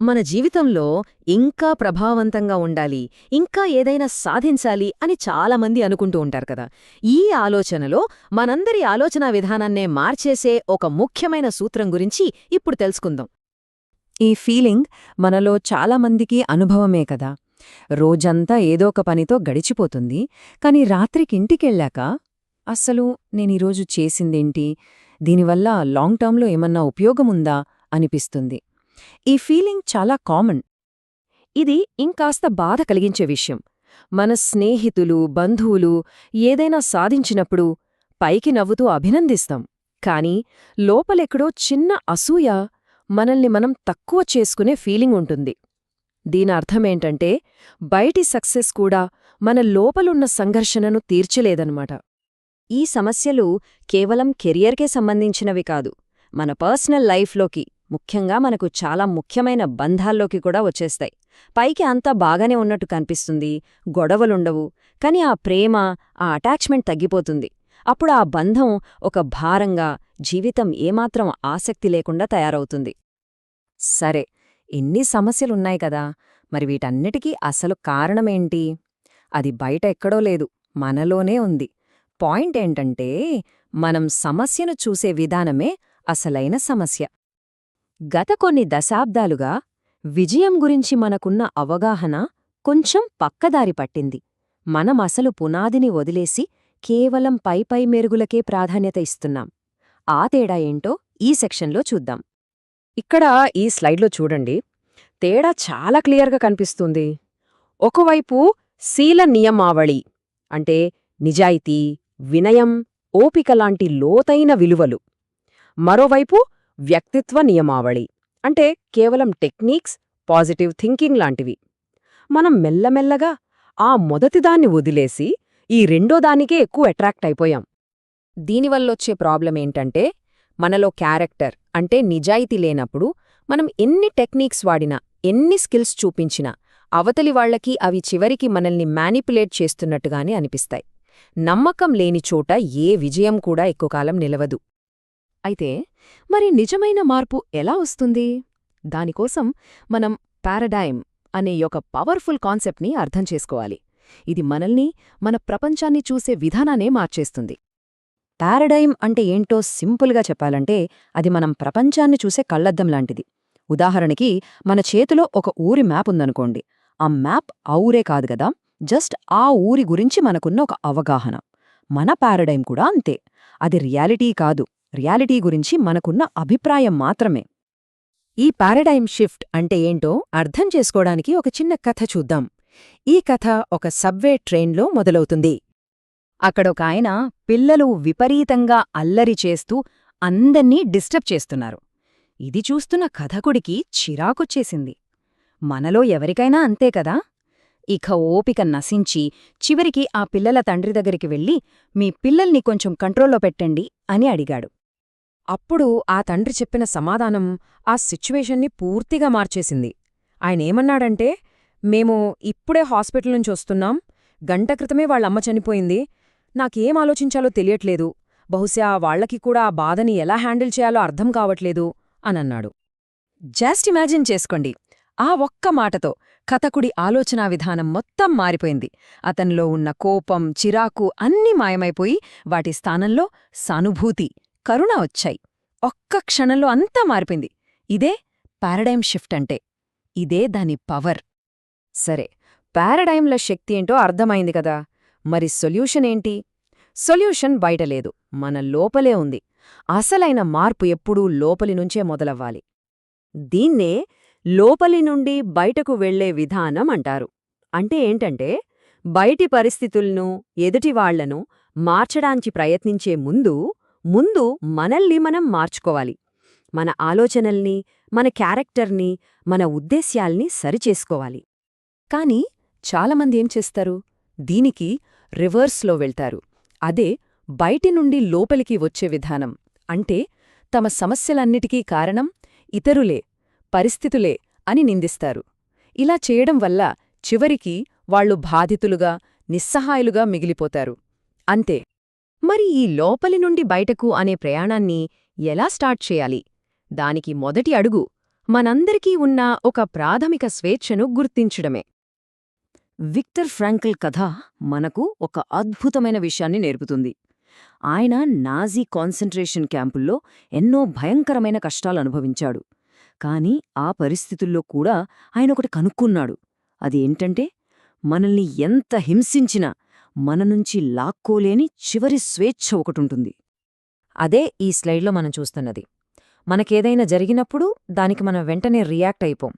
మన జీవితంలో ఇంకా ప్రభావవంతంగా ఉండాలి ఇంకా ఏదైనా సాధించాలి అని చాలామంది అనుకుంటూ ఉంటారు కదా. ఈ ఆలోచనలో మనందరి ఆలోచనా విధానాన్నే మార్చేసే ఒక ముఖ్యమైన సూత్రం గురించి ఇప్పుడు తెలుసుకుందాం. ఈ ఫీలింగ్ మనలో చాలామందికి అనుభవమే కదా. రోజంతా ఏదో ఒక పనితో గడిచిపోతుంది కాని రాత్రికింటికెళ్ళాక అస్సలు నేనీరోజు చేసిందేంటి? దీనివల్ల లాంగ్ టర్మ్లో ఏమన్నా ఉపయోగముందా? అనిపిస్తుంది. ఈ ఫీలింగ్ చాలా కామన్. ఇది ఇంకాస్త బాధ కలిగించే విషయం. మన స్నేహితులు బంధువులు ఏదైనా సాధించినప్పుడు పైకి నవ్వుతూ అభినందిస్తాం. కాని లోపలెక్కడో చిన్న అసూయ మనల్ని మనం తక్కువ చేసుకునే ఫీలింగ్ ఉంటుంది. దీని అర్థమేంటంటే బయటి సక్సెస్ కూడా మన లోపలున్న సంఘర్షణను తీర్చలేదన్నమాట. ఈ సమస్యలు కేవలం కెరియర్కే సంబంధించినవి కాదు మన పర్సనల్ లైఫ్లోకి. ముఖ్యంగా మనకు చాలా ముఖ్యమైన బంధాల్లోకి కూడా వచ్చేస్తాయి. పైకి అంతా బాగానే ఉన్నట్టు కనిపిస్తుంది గొడవలుండవు కాని ఆ ప్రేమ ఆ అటాచ్మెంట్ తగ్గిపోతుంది. అప్పుడు ఆ బంధం ఒక భారంగా జీవితం ఏమాత్రం ఆసక్తి లేకుండా తయారవుతుంది. సరే ఇన్ని సమస్యలున్నాయి కదా! మరి వీటన్నిటికీ అసలు కారణమేంటి? అది బయట ఎక్కడో లేదు మనలోనే ఉంది. పాయింట్ ఏంటంటే మనం సమస్యను చూసే విధానమే అసలైన సమస్య. గత కొన్ని దశాబ్దాలుగా విజయం గురించి మనకున్న అవగాహన కొంచెం పక్కదారి పట్టింది. మనం అసలు పునాదిని వదిలేసి కేవలం పైపై మెరుగులకే ప్రాధాన్యత ఇస్తున్నాం. ఆ తేడా ఏంటో ఈ సెక్షన్లో చూద్దాం. ఇక్కడ ఈ స్లైడ్లో చూడండి. తేడా చాలా క్లియర్గా కనిపిస్తుంది. ఒకవైపు శీల నియమావళి అంటే నిజాయితీ వినయం ఓపిక లాంటి లోతైన విలువలు. మరోవైపు వ్యక్తిత్వ నియమావళి అంటే కేవలం టెక్నిక్స్ పాజిటివ్ థింకింగ్ లాంటివి. మనం మెల్లమెల్లగా ఆ మొదటిదాన్ని వదిలేసి ఈ రెండో దానికే ఎక్కువ అట్రాక్ట్ అయిపోయాం. దీనివల్లొచ్చే ప్రాబ్లమేంటంటే మనలో క్యారెక్టర్ అంటే నిజాయితీ లేనప్పుడు మనం ఎన్ని టెక్నిక్స్ వాడినా ఎన్ని స్కిల్స్ చూపించినా అవతలి వాళ్ళకి అవి చివరికి మనల్ని మ్యానిపులేట్ చేస్తున్నట్టుగానే అనిపిస్తాయి. నమ్మకం లేని చోట ఏ విజయం కూడా ఎక్కువకాలం నిలవదు. అయితే మరి నిజమైన మార్పు ఎలా వస్తుంది? దానికోసం మనం పారడైమ్ అనే ఒక పవర్ఫుల్ కాన్సెప్ట్ని అర్థం చేసుకోవాలి. ఇది మనల్ని మన ప్రపంచాన్ని చూసే విధానానే మార్చేస్తుంది. పారడైమ్ అంటే ఏంటో సింపుల్గా చెప్పాలంటే అది మనం ప్రపంచాన్ని చూసే కళ్ళద్దం లాంటిది. ఉదాహరణకి మన చేతిలో ఒక ఊరి మ్యాప్ ఉందనుకోండి. ఆ మ్యాప్ ఆ ఊరే కాదు గదా జస్ట్ ఆ ఊరి గురించి మనకున్న ఒక అవగాహన. మన పారడైమ్ కూడా అంతే. అది రియాలిటీ కాదు. రియాలిటీ గురించి మనకున్న అభిప్రాయం మాత్రమే. ఈ పారడైమ్ షిఫ్ట్ అంటే ఏంటో అర్థం చేసుకోవడానికి ఒక చిన్న కథ చూద్దాం. ఈ కథ ఒక సబ్వే ట్రైన్లో మొదలవుతుంది. అక్కడొక ఆయన పిల్లలు విపరీతంగా అల్లరి చేస్తూ అందర్నీ డిస్టర్బ్ చేస్తున్నారు. ఇది చూస్తున్న కథకుడికి చిరాకొచ్చేసింది. మనలో ఎవరికైనా అంతే కదా? ఇక ఓపిక నశించి చివరికి ఆ పిల్లల తండ్రి దగ్గరికి వెళ్ళి మీ పిల్లల్ని కొంచెం కంట్రోల్లో పెట్టండి అని అడిగాడు. అప్పుడు ఆ తండ్రి చెప్పిన సమాధానం ఆ సిచ్యువేషన్ని పూర్తిగా మార్చేసింది. ఆయనేమన్నాడంటే మేము ఇప్పుడే హాస్పిటల్ నుంచి వస్తున్నాం. గంట క్రితమే వాళ్ళమ్మ చనిపోయింది. నాకేం ఆలోచించాలో తెలియట్లేదు. బహుశా వాళ్ళకి కూడా ఆ బాధని ఎలా హ్యాండిల్ చేయాలో అర్థం కావట్లేదు అనన్నాడు. జస్ట్ ఇమాజిన్ చేసుకోండి. ఆ ఒక్క మాటతో కథకుడి ఆలోచనా విధానం మొత్తం మారిపోయింది. అతనిలో ఉన్న కోపం చిరాకు అన్నీ మాయమైపోయి వాటి స్థానంలో సానుభూతి కరుణ వచ్చాయి. ఒక్క క్షణంలో అంతా మారిపోయింది. ఇదే పారడైమ్ షిఫ్ట్ అంటే. ఇదే దాని పవర్. సరే పారడైమ్ల శక్తి ఏంటో అర్థమైంది కదా. మరి సొల్యూషన్ ఏంటి? సొల్యూషన్ బయటలేదు మన లోపలే ఉంది. అసలైన మార్పు ఎప్పుడూ లోపలి నుంచే మొదలవ్వాలి. దీన్నే లోపలి నుండి బయటకు వెళ్ళే విధానం అంటారు. అంటే ఏంటంటే బయటి పరిస్థితులను ఎదుటివాళ్ళను మార్చడానికి ప్రయత్నించే ముందు ముందు మనల్ని మనం మార్చుకోవాలి. మన ఆలోచనల్ని మన క్యారెక్టర్ని మన ఉద్దేశ్యాల్ని సరిచేసుకోవాలి. కాని చాలామంది ఏం చేస్తారు? దీనికి రివర్స్లో వెళ్తారు. అదే బయటి నుండి లోపలికి వచ్చే విధానం. అంటే తమ సమస్యలన్నిటికీ కారణం ఇతరులే పరిస్థితులే అని నిందిస్తారు. ఇలా చేయడం వల్ల చివరికి వాళ్ళు బాధితులుగా నిస్సహాయులుగా మిగిలిపోతారు. అంతే. మరి ఈ లోపలి నుండి బయటకు అనే ప్రయాణాన్ని ఎలా స్టార్ట్ చేయాలి? దానికి మొదటి అడుగు మనందరికీ ఉన్న ఒక ప్రాథమిక స్వేచ్ఛను గుర్తించడమే. విక్టర్ ఫ్రాంకిల్ కథ మనకు ఒక అద్భుతమైన విషయాన్ని నేర్పుతుంది. ఆయన నాజీ కాన్సంట్రేషన్ క్యాంపుల్లో ఎన్నో భయంకరమైన కష్టాలు అనుభవించాడు. కాని ఆ పరిస్థితుల్లో కూడా ఆయన ఒకటి కనుక్కున్నాడు. అది ఏంటంటే మనల్ని ఎంత హింసించినా మన నుంచి లాక్కోలేని చివరి స్వేచ్ఛ ఒకటుంటుంది. అదే ఈ స్లైడ్లో మనం చూస్తున్నది. మనకేదైనా జరిగినప్పుడు దానికి మనం వెంటనే రియాక్ట్ అయిపోం.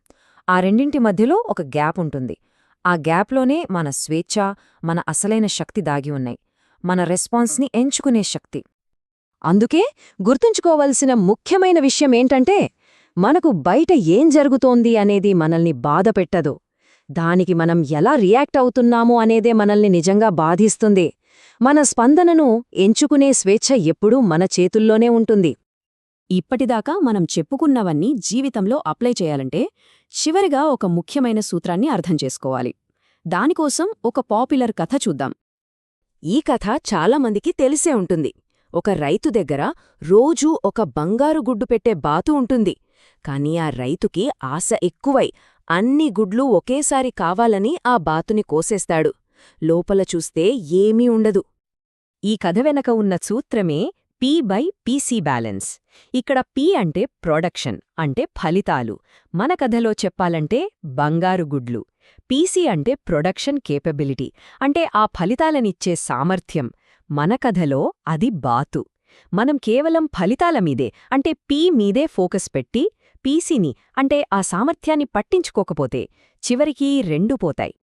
ఆ రెండింటి మధ్యలో ఒక గ్యాప్ ఉంటుంది. ఆ గ్యాప్లోనే మన స్వేచ్ఛ మన అసలైన శక్తి దాగి ఉన్నాయి. మన రెస్పాన్స్ని ఎంచుకునే శక్తి. అందుకే గుర్తుంచుకోవలసిన ముఖ్యమైన విషయం ఏంటంటే మనకు బయట ఏం జరుగుతోంది అనేది మనల్ని బాధపెట్టదు. దానికి మనం ఎలా రియాక్ట్ అవుతున్నామో అనేదే మనల్ని నిజంగా బాధిస్తుంది. మన స్పందనను ఎంచుకునే స్వేచ్ఛ ఎప్పుడూ మన చేతుల్లోనే ఉంటుంది. ఇప్పటిదాకా మనం చెప్పుకున్నవన్నీ జీవితంలో అప్లై చేయాలంటే చివరిగా ఒక ముఖ్యమైన సూత్రాన్ని అర్థం చేసుకోవాలి. దానికోసం ఒక పాపులర్ కథ చూద్దాం. ఈ కథ చాలామందికి తెలిసే ఉంటుంది. ఒక రైతు దగ్గర రోజూ ఒక బంగారు గుడ్డు పెట్టే బాతు ఉంటుంది. కాని ఆ రైతుకి ఆశ ఎక్కువై అన్ని గుడ్లు ఒకేసారి కావాలని ఆ బాతుని కోసేస్తాడు. లోపల చూస్తే ఏమీ ఉండదు. ఈ కథ వెనక ఉన్న సూత్రమే పి బై పీసీ బ్యాలెన్స్ ఇక్కడ పి అంటే ప్రొడక్షన్ అంటే ఫలితాలు. మన కథలో చెప్పాలంటే బంగారు గుడ్లు. పీసీ అంటే ప్రొడక్షన్ కేపబిలిటీ అంటే ఆ ఫలితాలనిచ్చే సామర్థ్యం. మన కథలో అది బాతు. మనం కేవలం ఫలితాల మీదే అంటే పీ మీదే ఫోకస్ పెట్టి పీసీని అంటే ఆ సామర్థ్యాన్ని పట్టించుకోకపోతే చివరికి రెండు పోతాయి.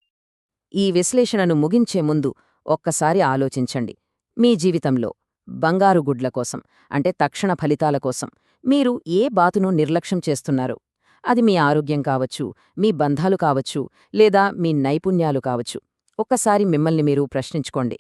ఈ విశ్లేషణను ముగించే ముందు ఒక్కసారి ఆలోచించండి. మీ జీవితంలో బంగారు గుడ్ల కోసం అంటే తక్షణ ఫలితాల కోసం మీరు ఏ బాతును నిర్లక్ష్యం చేస్తున్నారు? అది మీ ఆరోగ్యం కావచ్చు మీ బంధాలు కావచ్చు లేదా మీ నైపుణ్యాలు కావచ్చు. ఒక్కసారి మిమ్మల్ని మీరు ప్రశ్నించుకోండి.